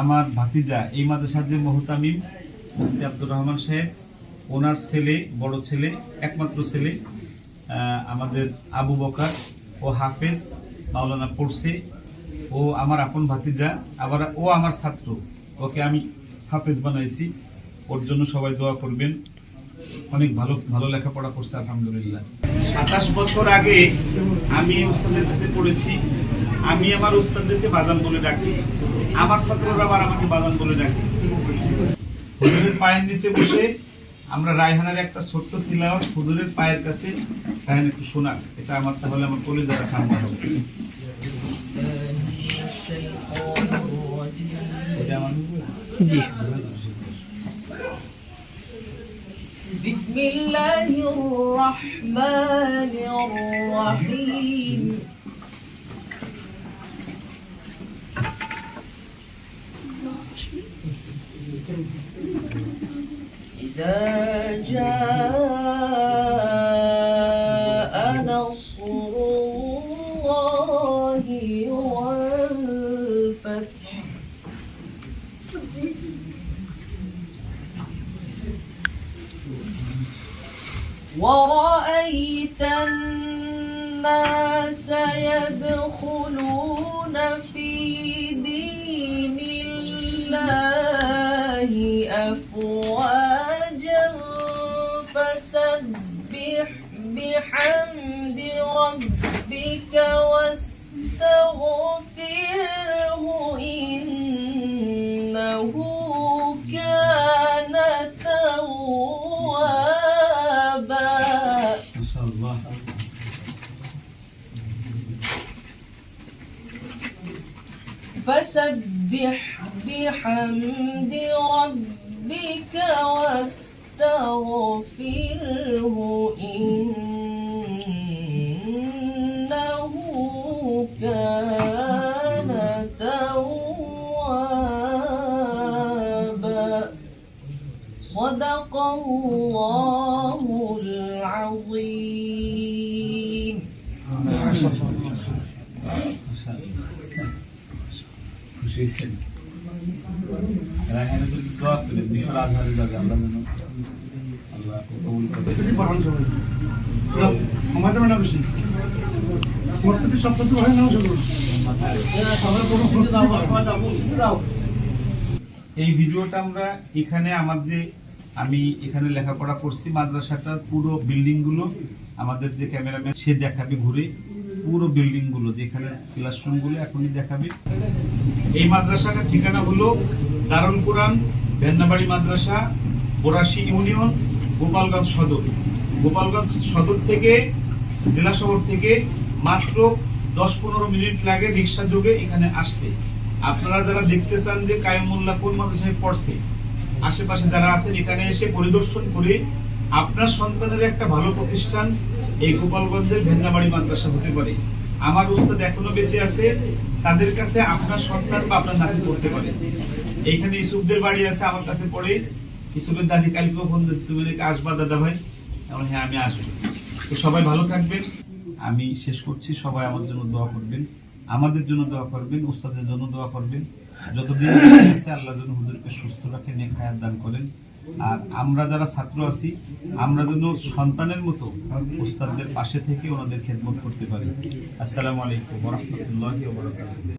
আমার ভাতিজা এই মাদ্রাসার যে মহতামিম, মুফতি আব্দুর রহমান সাহেব, ওনার ছেলে, বড় ছেলে, একমাত্র ছেলে আমাদের আবু বকার ও হাফেজ মাওলানা পড়ছে। ও আমার আপন ভাতিজা, আবার ও আমার ছাত্র, ওকে আমি হাফেজ বানাইছি। ওর জন্য সবাই দোয়া করবেন। অনেক ভালো ভালো লেখাপড়া করছে, আলহামদুলিল্লাহ। সাতাশ বছর আগে আমি পড়েছি। আমি আমার উস্তাদদেরকে বাজান বলে ডাকি আমার ছাত্ররা আবার আমাকে বাজান বলে ডাকে হুজুরের পায়ের নিচে বসে আমরা রায়হানের একটা ছোট্ট তিলাওয়াত হুজুরের পায়ের কাছে রায়হান একটু শোনা এটা আমার তাহলে আমার কলিজাটা ঠান্ডা হবে এটা আমার জি بسم الله الرحمن الرحيم إذا جاء نصر الله والفتح. ورأيت الناس يدخلون في أفواجا فسبح بحمد ربك واستغفره إنه كان توابا. فسبح بحمد ربك ربك واستغفره إنه كان توابا. صدق الله العظيم. Thank you. দোয়া মিশর আজহারে যাবে আমরা যেন আল্লাহ কবুল করে আমাদের বেশি মস্তিষ্ক সপ্তাহ হয় না এই ভিডিওটা আমরা এখানে আমার যে আমি এখানে লেখাপড়া করছি মাদ্রাসাটার পুরো বিল্ডিংগুলো আমাদের যে ক্যামেরাম্যান সে দেখাবে ঘুরে। পুরো বিল্ডিংগুলো, যেখানে ক্লাসরুমগুলো এখনই দেখাবে। এই মাদ্রাসাটার ঠিকানা হলো দারুল কোরআন ভেন্নাবাড়ি মাদ্রাসা, বোরাশি ইউনিয়ন, গোপালগঞ্জ সদর। গোপালগঞ্জ সদর থেকে, জেলা শহর থেকে মাত্র দশ পনেরো মিনিট লাগে রিক্সা যোগে এখানে আসতে। আপনারা যারা দেখতে চান যে কায়মুল্লাহ কোন মাদ্রাসায় পড়ছে, আশেপাশে যারা আছেন, এখানে এসে পরিদর্শন করে আপনার সন্তানের একটা ভালো প্রতিষ্ঠান এই গোপালগঞ্জের ভেন্নাবাড়ি মাদ্রাসা হতে পারে। আমার উস্তাদ এখনও বেঁচে আছে, তাদের কাছে আপনার সন্তান বা আপনার নাতি পড়তে পারে। এইখানে ইসুফদের বাড়ি আছে, আমার কাছে পড়ে। ইসুফের দাদি কালকেও ফোন দিয়েছে, তুমি নাকি আসবা দাদা ভাই? এখন হ্যাঁ আমি আসব। তো সবাই ভালো থাকবেন। আমি শেষ করছি, সবাই আমার জন্য দোয়া করবেন। আমাদের জন্য দোয়া করবেন, উস্তাদের জন্য দোয়া করবেন। যতদিন আল্লাহ যেন হুজুরকে সুস্থ রাখে, নেক হায়াত দান করেন। আর আমরা যারা ছাত্র আছি, আমরা যেন সন্তানের মতো উস্তাদদের পাশে থেকে ওনাদের খেদমত করতে পারি। আসসালামু আলাইকুম রহমতুল্লাহ